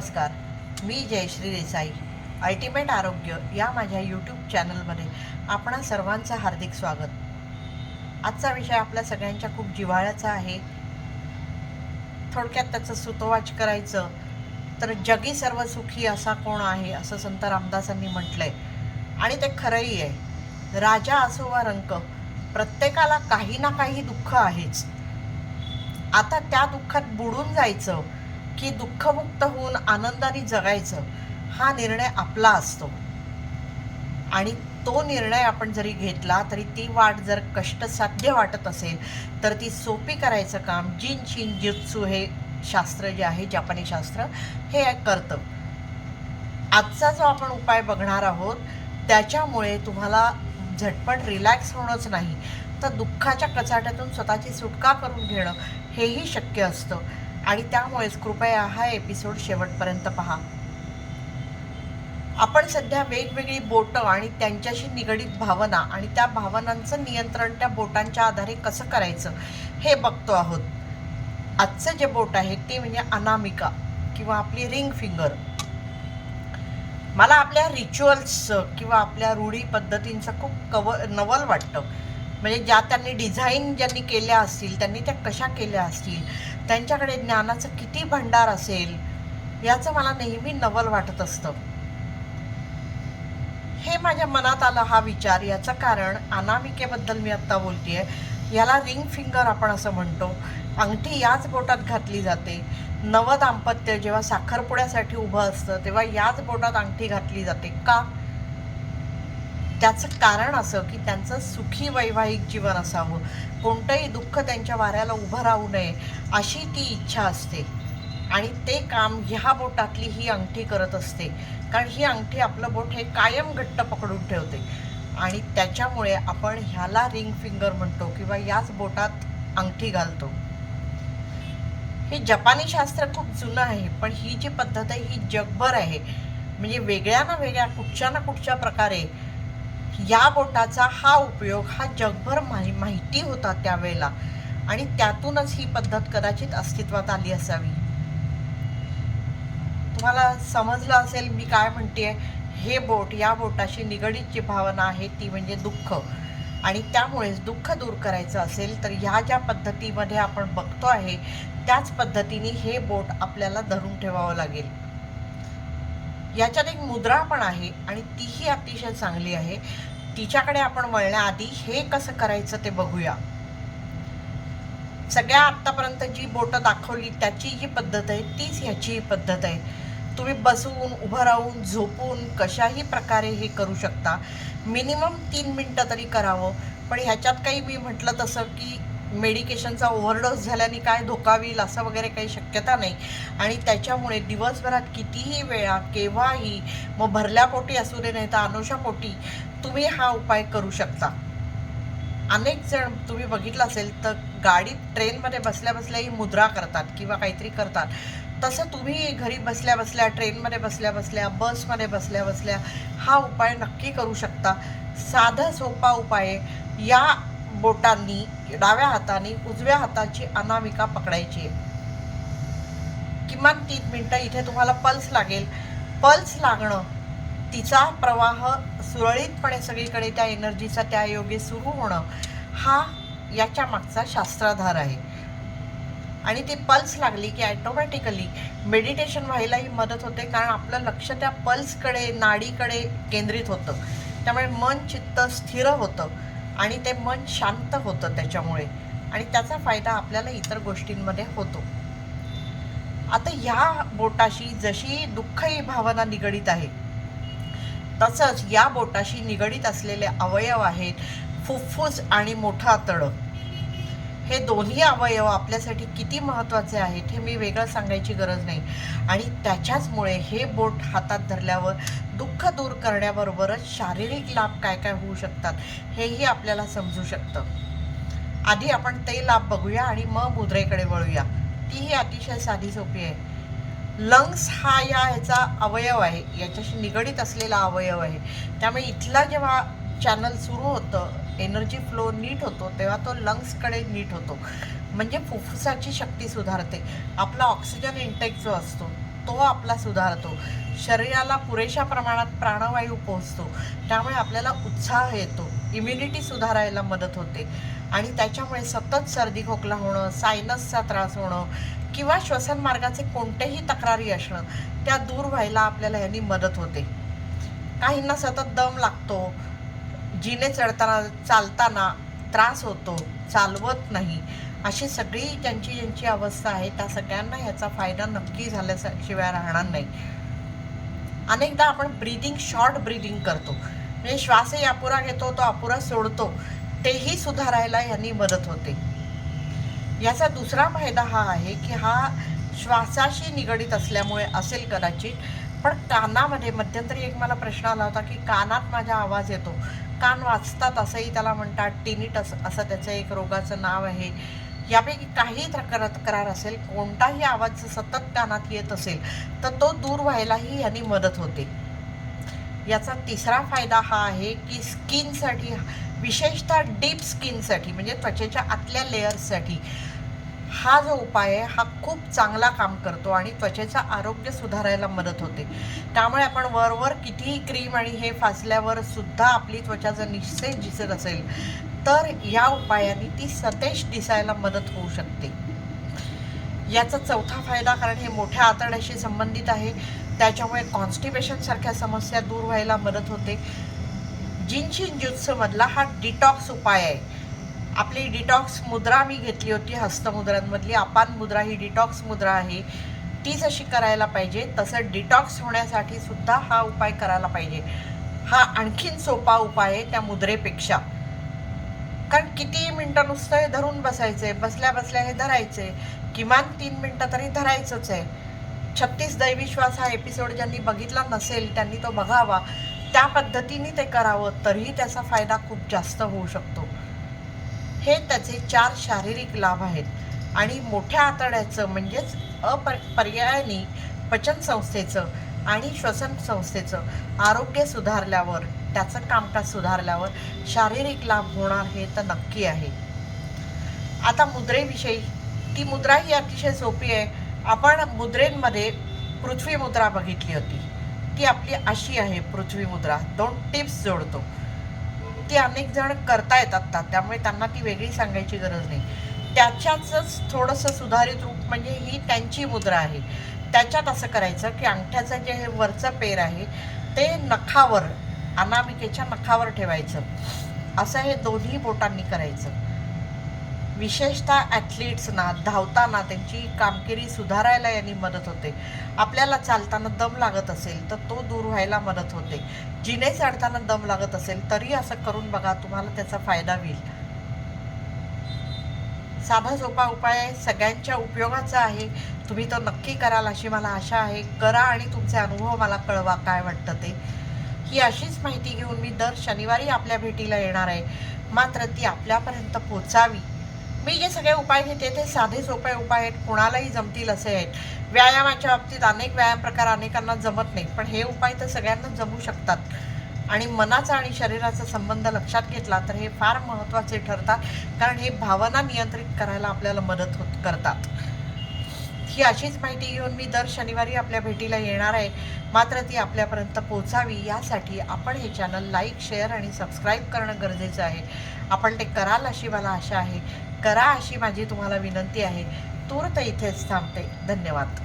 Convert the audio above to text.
नमस्कार. मी जयश्री देसाई अल्टिमेट आरोग्य या माझ्या यूट्यूब चॅनलमध्ये आपणा सर्वांचं हार्दिक स्वागत. आजचा विषय आपल्या सगळ्यांच्या खूप जिव्हाळ्याचा आहे. थोडक्यात त्याचं सुतोवाच करायचं. तर जगी सर्व सुखी असा कोण आहे असं संत रामदासांनी म्हटलंय. आणि ते खरंही आहे. राजा असो वा रंक प्रत्येकाला काही ना काही दुःख आहेच. आता त्या दुःखात बुडून जायचं की दुःखमुक्त होऊन आनंदाने जगायचं हा निर्णय आपला असतो. आणि तो निर्णय आपण जरी घेतला तरी ती वाट जर कष्टसाध्य वाटत असेल तर ती सोपी करायचं काम जिन शिन जित्सू हे शास्त्र जे आहे जपानी शास्त्र हे करतं. आजचा जो आपण उपाय बघणार आहोत त्याच्यामुळे तुम्हाला झटपट रिलॅक्स होणंच नाही. तर दुःखाच्या कचाट्यातून स्वतःची सुटका करून घेणं हेही शक्य असतं. आणि त्यामुळेच कृपया हा एपिसोड शेवटपर्यंत पहा. आपण सध्या वेगवेगळी बोटं आणि त्यांच्याशी निगडीत भावना आणि त्या भावनांचं नियंत्रण त्या बोटांच्या आधारे कसं करायचं हे बघतो आहोत. आजचं जे बोट आहे ते म्हणजे अनामिका किंवा आपली रिंग फिंगर. मला आपल्या रिच्युअल्स किंवा आपल्या रूढी पद्धतींचं खूप कव नवल वाटतं. म्हणजे ज्या त्यांनी डिझाईन ज्यांनी केल्या असतील त्यांनी त्या कशा केल्या असतील त्यांच्याकडे ज्ञानाचं किती भंडार असेल याचं मला नेहमी नवल वाटत असतं. हे माझ्या मनात आलं हा विचार याचं कारण अनामिकेबद्दल मी आत्ता बोलते याला रिंग फिंगर आपण असं म्हणतो. अंगठी याच बोटात घातली जाते. नव दाम्पत्य जेव्हा साखरपुड्यासाठी उभं असतं तेव्हा याच बोटात अंगठी घातली जाते. का? त्याचं कारण असं की त्यांचं सुखी वैवाहिक जीवन असावं. कोणतंही दुःख त्यांच्या वाऱ्याला उभं राहू नये अशी ती इच्छा असते. आणि ते काम ह्या बोटातली ही अंगठी करत असते. कारण ही अंगठी आपलं बोट हे कायम घट्ट पकडून ठेवते. आणि त्याच्यामुळे आपण ह्याला रिंग फिंगर म्हणतो किंवा याच बोटात अंगठी घालतो. हे जपानी शास्त्र खूप जुनं आहे पण ही जी पद्धत आहे ही जगभर आहे. म्हणजे वेगळ्या ना वेगळ्या कुठच्या ना कुठच्या प्रकारे या बोटाचा हा उपयोग हा जगभर माहि माहिती होता त्यावेळेला. आणि त्यातूनच ही पद्धत कदाचित अस्तित्वात आली असावी. तुम्हाला समजलं असेल मी काय म्हणते हे बोट या बोटाशी निगडीत जी भावना आहे ती म्हणजे दुःख. आणि त्यामुळेच दुःख दूर करायचं असेल तर ह्या ज्या पद्धतीमध्ये आपण बघतो आहे त्याच पद्धतीने हे बोट आपल्याला धरून ठेवावं लागेल. याच्यात एक मुद्रा पण आहे आणि तीही अतिशय चांगली आहे. तिच्याकडे आपण वळण्याआधी हे कसं करायचं ते बघूया. सगळ्या आत्तापर्यंत जी बोटं दाखवली त्याची जी पद्धत आहे तीच ह्याचीही पद्धत आहे. तुम्ही बसून उभं राहून झोपून कशाही प्रकारे हे करू शकता. मिनिमम तीन मिनटं तरी करावं. पण ह्याच्यात काही मी म्हटलं तसं की मेडिकेशनचा ओव्हरडोस झाल्याने काय धोका होईल असं वगैरे काही शक्यता नाही. आणि त्याच्यामुळे दिवसभरात कितीही वेळा केव्हाही मग भरल्या पोटी असू दे नाही तर अनुषा पोटी तुम्ही हा उपाय करू शकता. अनेक जण तुम्ही बघितलं असेल तर गाडीत ट्रेनमध्ये बसल्या बसल्या ही मुद्रा करतात किंवा काहीतरी करतात. तसं तुम्ही घरी बसल्या बसल्या ट्रेनमध्ये बसल्या बसल्या बसमध्ये बसल्या बसल्या हा उपाय नक्की करू शकता. साधा सोपा उपाय या बोटांनी डाव्या हाताने उजव्या हाताची अनामिका पकडायची. आहे किमान तीन मिनटं इथे तुम्हाला पल्स लागेल. पल्स लागणं तिचा प्रवाह सुरळीतपणे सगळीकडे त्या एनर्जीचा त्या योगे सुरू होणं हा याच्या मागचा शास्त्राधार आहे. आणि ती पल्स लागली की ॲटोमॅटिकली मेडिटेशन व्हायलाही मदत होते कारण आपलं लक्ष त्या पल्सकडे नाडीकडे केंद्रित होतं. त्यामुळे मन चित्त स्थिर होतं. आणि ते मन शांत होतं त्याच्यामुळे. आणि त्याचा फायदा आपल्याला इतर गोष्टींमध्ये होतो. आता ह्या बोटाशी जशी दुःख ही भावना निगडीत आहे तसंच या बोटाशी निगडीत असलेले अवयव आहेत फुफ्फुस आणि मोठं आतडं हे दोन्ही अवयव आपल्यासाठी किती महत्त्वाचे आहेत हे मी वेगळं सांगायची गरज नाही. आणि त्याच्याचमुळे हे बोट हातात धरल्यावर दुःख दूर करण्याबरोबरच शारीरिक लाभ काय काय होऊ शकतात हेही आपल्याला समजू शकतं. आधी आपण ते लाभ बघूया आणि मग मुद्रेकडे वळूया. तीही अतिशय साधी सोपी आहे. लंग्स हा या ह्याचा अवयव आहे याच्याशी निगडीत असलेला अवयव आहे. त्यामुळे इथला जेव्हा चॅनल सुरू होतं. एनर्जी फ्लो नीट होतो. तेव्हा तो लंग्सकडे नीट होतो. म्हणजे फुफ्फुसाची शक्ती सुधारते. आपला ऑक्सिजन इंटेक जो असतो तो आपला सुधारतो. शरीराला पुरेशा प्रमाणात प्राणवायू पोहोचतो. त्यामुळे आपल्याला उत्साह येतो. इम्युनिटी सुधारायला मदत होते. आणि त्याच्यामुळे सतत सर्दी खोकला होणं सायनसचा त्रास होणं किंवा श्वसन मार्गाचे कोणतेही तक्रारी असणं त्या दूर व्हायला आपल्याला ह्यांनी मदत होते. काहींना सतत दम लागतो. जिने चढताना चालताना त्रास होतो चालवत नाही. अशी सगळी ज्यांची ज्यांची अवस्था आहे त्या सगळ्यांना ह्याचा फायदा नक्की झाल्याशिवाय राहणार नाही. अनेकदा आपण ब्रीदिंग शॉर्ट ब्रीदिंग करतो. म्हणजे श्वासही अपुरा घेतो तो अपुरा सोडतो. तेही सुधारायला यांनी मदत होते. याचा दुसरा फायदा हा आहे की हा श्वासाशी निगडीत असल्यामुळे असेल कदाचित पण कानामध्ये मध्यंतरी एक मला प्रश्न आला होता की कानात माझा आवाज येतो. कान वाचतात असंही त्याला म्हणतात. टिनिट असं असं त्याचं एक रोगाचं नाव आहे. यापैकी काही तक्रार तक्रार असेल कोणताही आवाज सतत कानात येत असेल तर तो दूर व्हायलाही यांनी मदत होते. याचा तिसरा फायदा हा आहे की स्किनसाठी विशेषतः डीप स्किनसाठी म्हणजे त्वचेच्या आतल्या लेअर्ससाठी हा जो उपाय आहे हा खूप चांगला काम करतो आणि त्वचेचं आरोग्य सुधारायला मदत होते. त्यामुळे आपण वरवर कितीही क्रीम आणि हे फासल्यावर सुद्धा आपली त्वचा जर निस्तेज दिसत असेल तर या उपायाने ती सतेज दिसायला मदत होऊ शकते. याचा चौथा फायदा कारण हे मोठ्या आतड्याशी संबंधित आहे त्याच्यामुळे कॉन्स्टिपेशन सारख्या समस्या दूर व्हायला मदत होते. जिनशिन ज्युत्समधला हा डिटॉक्स उपाय आहे. आपली डिटॉक्स मुद्रा मी घेतली होती हस्तमुद्रांमधली. अपान मुद्रा ही डिटॉक्स मुद्रा आहे. ती जशी करायला पाहिजे. तसं डिटॉक्स होण्यासाठी सुद्धा हा उपाय करायला पाहिजे. हा आणखीन सोपा उपाय आहे त्या मुद्रेपेक्षा. कारण किती मिनटं नुसतं हे धरून बसायचं आहे बसल्या बसल्या हे धरायचंय. किमान तीन मिनटं तरी धरायचंच आहे. छत्तीस दैविश्वास हा एपिसोड ज्यांनी बघितला नसेल त्यांनी तो बघावा. त्या पद्धतीने ते करावं तरीही त्याचा फायदा खूप जास्त होऊ शकतो. हे त्याचे चार शारीरिक लाभ आहेत. आणि मोठ्या आतड्याचं म्हणजेच अपर पर्यायाने पचन संस्थेचं आणि श्वसन संस्थेचं आरोग्य सुधारल्यावर त्याचं कामकाज सुधारल्यावर शारीरिक लाभ होणार हे तर नक्की आहे. आता मुद्रेविषयी ती मुद्रा ही अतिशय सोपी आहे. आपण मुद्रेंमध्ये पृथ्वी मुद्रा बघितली होती. ती आपली अशी आहे पृथ्वी मुद्रा. दोन टिप्स जोडतो. ती अनेक जण करतायत आत्ता त्यामुळे त्यांना ती वेगळी सांगायची गरज नाही. त्याच्याच थोडंसं सुधारित रूप म्हणजे ही त्यांची मुद्रा आहे. त्याच्यात असं करायचं की अंगठ्याचं जे हे वरचं पेर आहे ते नखावर अनामिकेच्या नखावर ठेवायचं. असं हे दोन्ही बोटांनी करायचं. विशेषतः ॲथलीट्सना धावताना त्यांची कामगिरी सुधारायला यांनी मदत होते. आपल्याला चालताना दम लागत असेल तर तो दूर व्हायला मदत होते. जिने चढताना दम लागत असेल तरी असं करून बघा तुम्हाला त्याचा फायदा होईल. साधा सोपा उपाय सगळ्यांच्या उपयोगाचा आहे. तुम्ही तो नक्की कराल अशी मला आशा आहे. करा आणि तुमचे अनुभव मला कळवा काय वाटतं ते. ही अशीच माहिती घेऊन मी दर शनिवारी आपल्या भेटीला येणार आहे. मात्र ती आपल्यापर्यंत पोचावी. मी जे सगळे उपाय घेते ते साधे सोपे उपाय आहेत. कुणालाही जमतील असे आहेत. व्यायामाच्या बाबतीत अनेक व्यायाम प्रकार अनेकांना जमत नाही पण हे उपाय तर सगळ्यांना जमू शकतात. आणि मनाचा आणि शरीराचा संबंध लक्षात घेतला तर हे फार महत्त्वाचे ठरतात कारण हे भावना नियंत्रित करायला आपल्याला मदत होत करतात. ही अशीच माहिती घेऊन मी दर शनिवारी आपल्या भेटीला येणार आहे. मात्र ती आपल्यापर्यंत पोचावी यासाठी आपण हे चॅनल लाईक शेअर आणि सबस्क्राईब करणं गरजेचं आहे. आपण ते कराल अशी मला आशा आहे. करा अशी माझी तुम्हाला विनंती आहे. तूर्त इथेच थांबते. धन्यवाद.